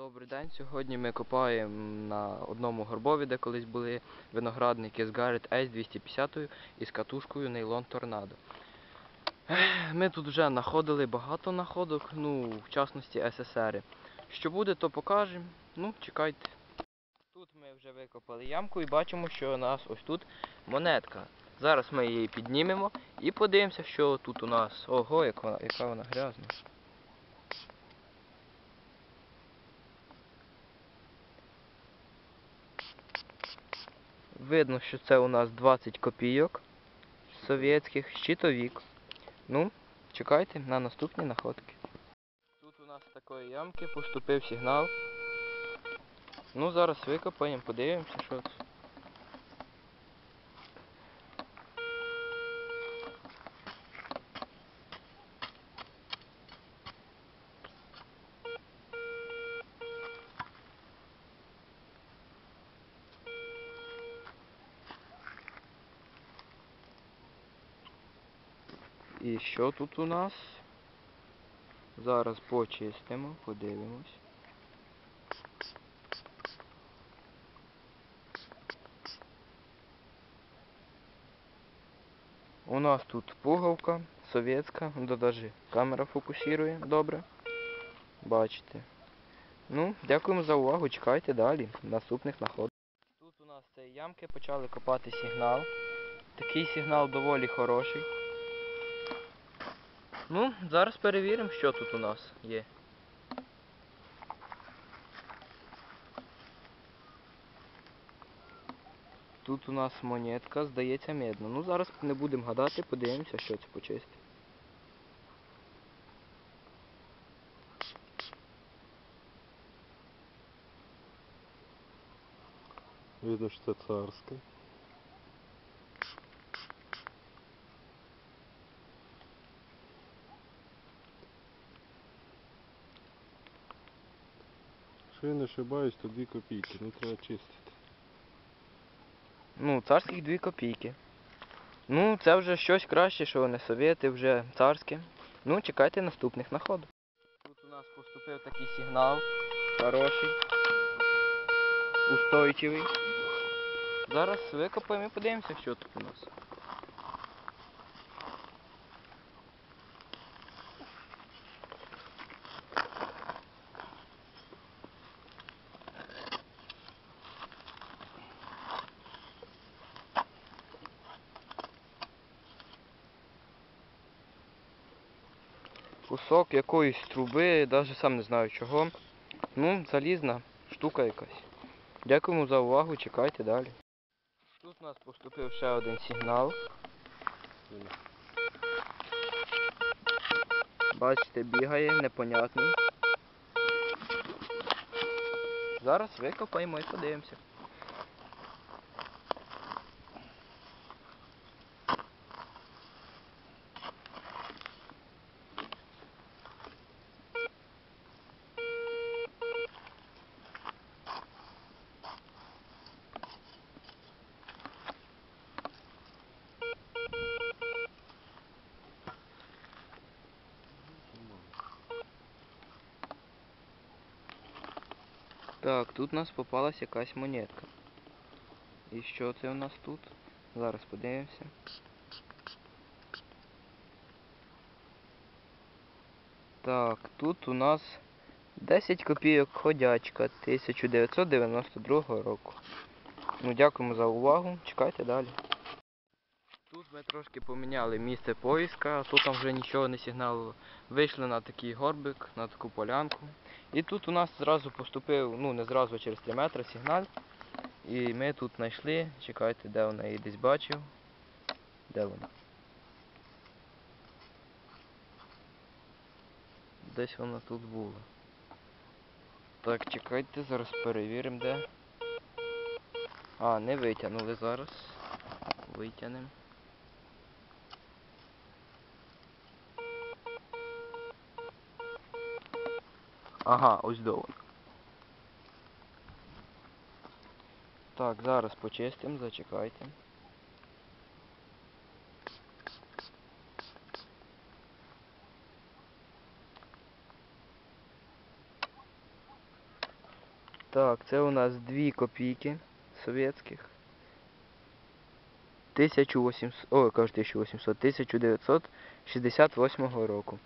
Добрий день. Сьогодні ми копаємо на одному горбові, де колись були виноградники з Garrett Ace 250 із катушкою Нейлон Торнадо. Ми тут вже знаходили багато находок, ну, в частності СССР. Що буде, то покажемо. Ну, чекайте. Тут ми вже викопали ямку і бачимо, що у нас ось тут монетка. Зараз ми її піднімемо і подивимося, що тут у нас. Ого, яка вона, яка вона грязна. Видно, що це у нас 20 копійок совєтських, щитовік. Ну, чекайте на наступні находки. Тут у нас такої ямки поступив сигнал. Ну, зараз викопаємо, подивимося, що це. І що тут у нас? Зараз почистимо, подивимось. У нас тут пуговка совєтська, да камера фокусує добре. Бачите. Ну, дякуємо за увагу, чекайте далі, наступних находок. Тут у нас цієї ямки почали копати сигнал. Такий сигнал доволі хороший. Ну, зараз перевіримо, що тут у нас є. Тут у нас монетка, здається, медна. Ну, зараз не будемо гадати, подивимося, що це почисти. Видно, что царская. Якщо я не ошибаюсь, то 2 копійки, ну треба чистити. Ну, царських 2 копійки. Ну, це вже щось краще, що не совєти, вже царське. Ну, чекайте наступних находок. Тут у нас поступив такий сигнал. Хороший. Устойчивий. Зараз викопаємо і подивимося, що тут у нас. Кусок якоїсь труби, навіть сам не знаю чого. Ну, залізна штука якась. Дякуємо за увагу, чекайте далі. Тут у нас поступив ще один сигнал. Бачите, бігає, непонятний. Зараз викопаємо і подивимося. Так, тут у нас попалась якась монетка. І що це у нас тут? Зараз подивимося. Так, тут у нас 10 копійок ходячка 1992 року. Ну, дякуємо за увагу. Чекайте далі. Тут ми трошки поміняли місце поїска, тут там вже нічого не сигналило. Вийшли на такий горбик, на таку полянку. І тут у нас зразу поступив, ну не зразу а через 3 метри сигналь. І ми тут знайшли, чекайте, де вона її десь бачив. Де вона? Десь вона тут була. Так, чекайте, зараз перевіримо де. А, не витягнули зараз. Витягнемо. Ага, ось до. Так, зараз почистимо, зачекайте. Так, це у нас 2 копійки совєтських. 1800, ой, кажу 1800, 1968 року.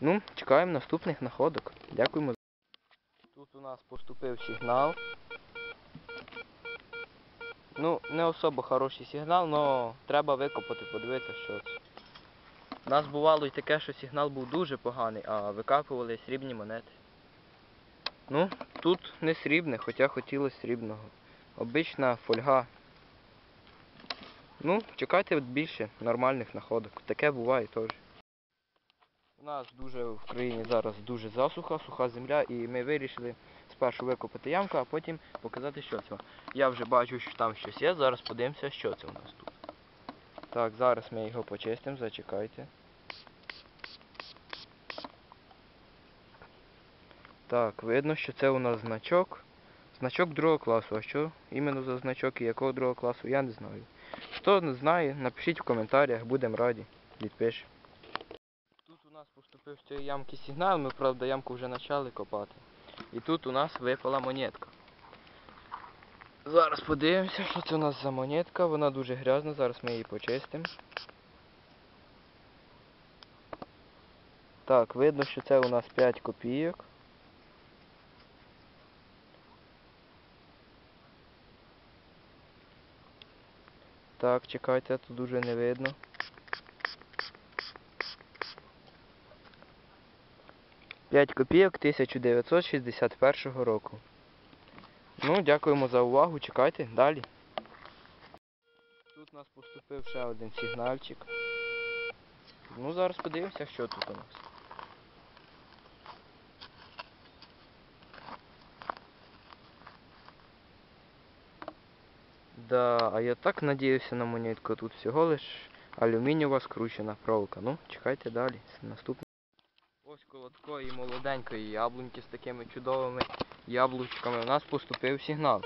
Ну, чекаємо наступних находок. Дякуємо. Тут у нас поступив сигнал. Ну, не особо хороший сигнал, але треба викопати, подивитися, що це. У нас бувало і таке, що сигнал був дуже поганий, а викапували срібні монети. Ну, тут не срібне, хоча хотілося срібного. Обична фольга. Ну, чекайте більше нормальних находок. Таке буває теж. У нас дуже в країні зараз дуже засуха, суха земля, і ми вирішили спершу викопати ямку, а потім показати, що це. Я вже бачу, що там щось є. Зараз подивимося, що це у нас тут. Так, зараз ми його почистимо, зачекайте. Так, видно, що це у нас значок. Значок другого класу. А що іменно за значок і якого другого класу, я не знаю. Хто не знає, напишіть в коментарях, будемо раді. Відпишемо. Нас поступив з цієї ямки сигнал, ми, правда, ямку вже почали копати. І тут у нас випала монетка. Зараз подивимося, що це у нас за монетка. Вона дуже грязна, зараз ми її почистимо. Так, видно, що це у нас 5 копійок. Так, чекайте, тут дуже не видно. П'ять копійок 1961 року. Ну, дякуємо за увагу, чекайте далі. Тут у нас поступив ще один сигнальчик. Ну, зараз подивимося, що тут у нас. Да, а я так надіюся на монетку. Тут всього лиш алюмінієва скручена проволока. Ну, чекайте далі. Наступне. Такої молоденької яблуньки з такими чудовими яблучками у нас поступив сигнал.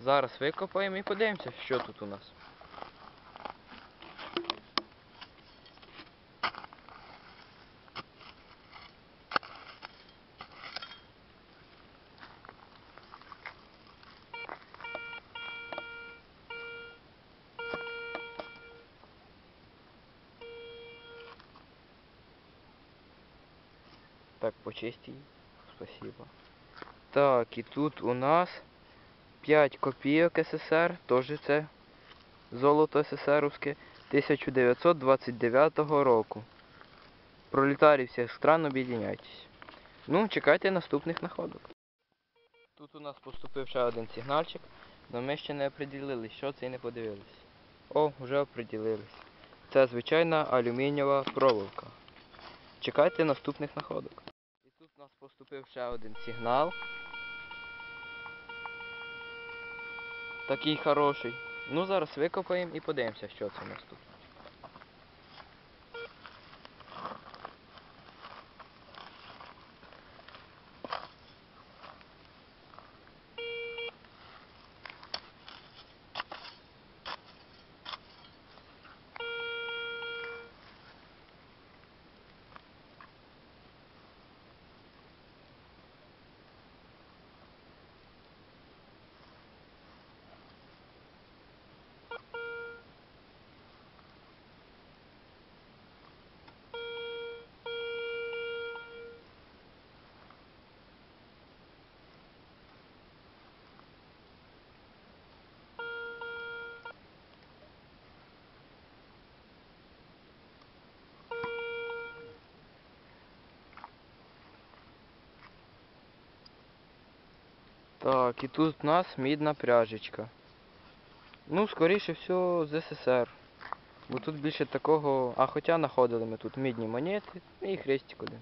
Зараз викопаємо і подивимося, що тут у нас. Так, почисти. Спасибо. Так, і тут у нас 5 копійок СССР, теж це золото СССРовське 1929 року. Пролетарі всіх стран об'єдняйтесь. Ну, чекайте наступних находок. Тут у нас поступив ще один сигнальчик, але ми ще не оприділили, що це і не подивились. О, вже оприділились. Це звичайна алюмінієва проволока. Чекайте наступних находок. Поступив ще один сигнал. Такий хороший. Ну зараз викопаємо і подивимося, що це у нас тут. Так, і тут у нас мідна пряжечка. Ну, скоріше всього, з СССР. Бо тут більше такого. А хоча знаходили ми тут мідні монети і хрестик один.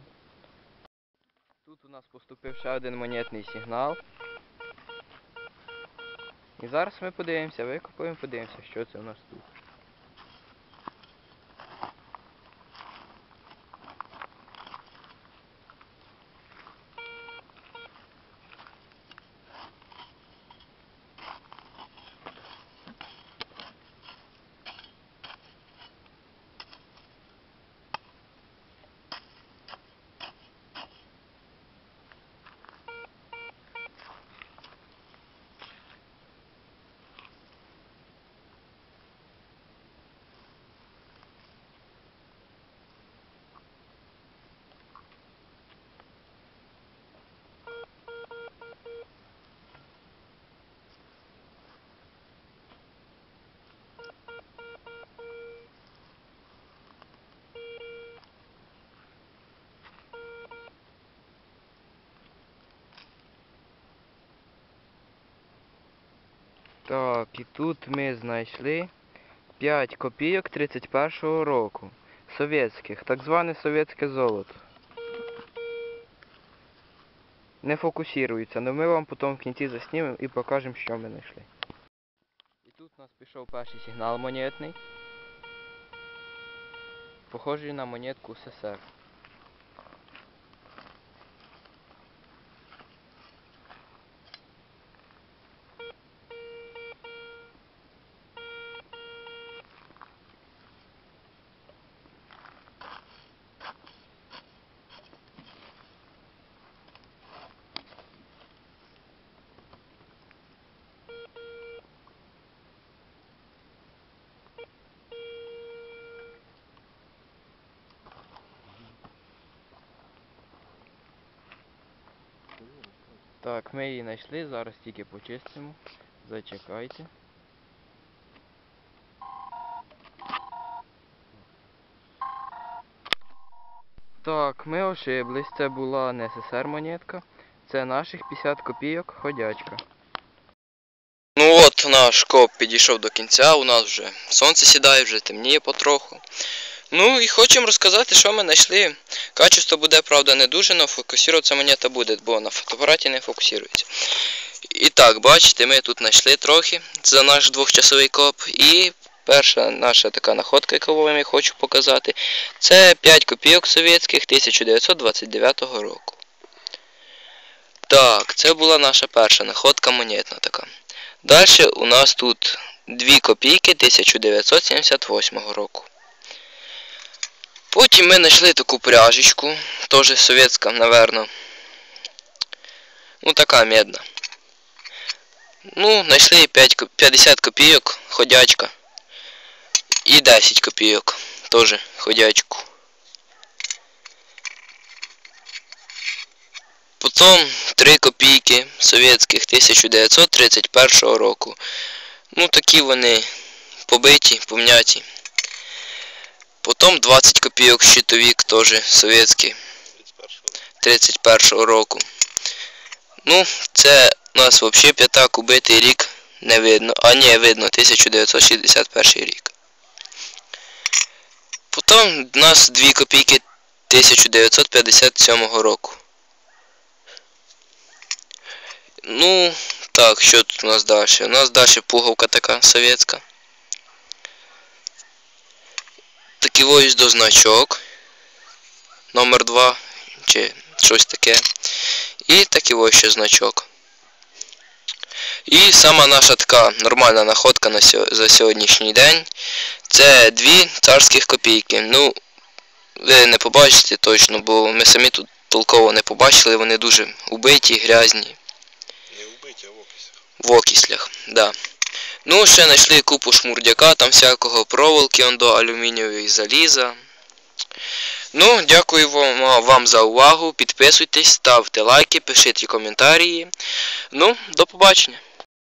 Тут у нас поступив ще один монетний сигнал. І зараз ми подивимося, викопаємо, подивимося, що це у нас тут. Так, і тут ми знайшли 5 копійок 31-го року. Совєтських, так зване совєтське золото. Не фокусується, але ми вам потім в кінці заснімемо і покажемо, що ми знайшли. І тут у нас пішов перший сигнал монетний. Похожий на монетку СССР. Так, ми її знайшли, зараз тільки почистимо. Зачекайте. Так, ми ошиблись, це була не СССР монетка, це наших 50 копійок ходячка. Ну от наш коп підійшов до кінця, у нас вже сонце сідає, вже темніє потроху. Ну і хочемо розказати, що ми знайшли. Качество буде, правда, не дуже, але фокусуватися монета буде, бо на фотоапараті не фокусується. І так, бачите, ми тут знайшли трохи за наш двохчасовий коп. І перша наша така находка, яку я хочу показати, це 5 копійок совєтських 1929 року. Так, це була наша перша находка монетна така. Далі у нас тут 2 копійки 1978 року. Потім ми знайшли таку пряжечку, теж совєтська, наверно. Ну, така медна. Ну, знайшли 5, 50 копійок, ходячка. І 10 копійок, теж ходячку. Потім 3 копійки совєтських 1931 року. Ну, такі вони побиті, помняті. Потім 20 копійок щитовік, теж совєтський, 31-го року. Ну, це у нас взагалі п'ятак убитий рік не видно. А ні, видно, 1961 рік. Потім у нас 2 копійки 1957 року. Ну, так, що тут у нас далі? У нас далі пуговка така совєтська. Ось до значок. Номер 2 чи щось таке. І такий ось ще значок. І сама наша така нормальна находка на сьо- за сьогоднішній день. Це дві царських копійки. Ну, ви не побачите точно, бо ми самі тут толково не побачили, вони дуже убиті, грязні. Не вбиті, а в описі. В окислях, да. Ну, ще знайшли купу шмурдяка, там всякого проволоки, он до алюмінієвої заліза. Ну, дякую вам, вам за увагу. Підписуйтесь, ставте лайки, пишіть коментарі. Ну, до побачення.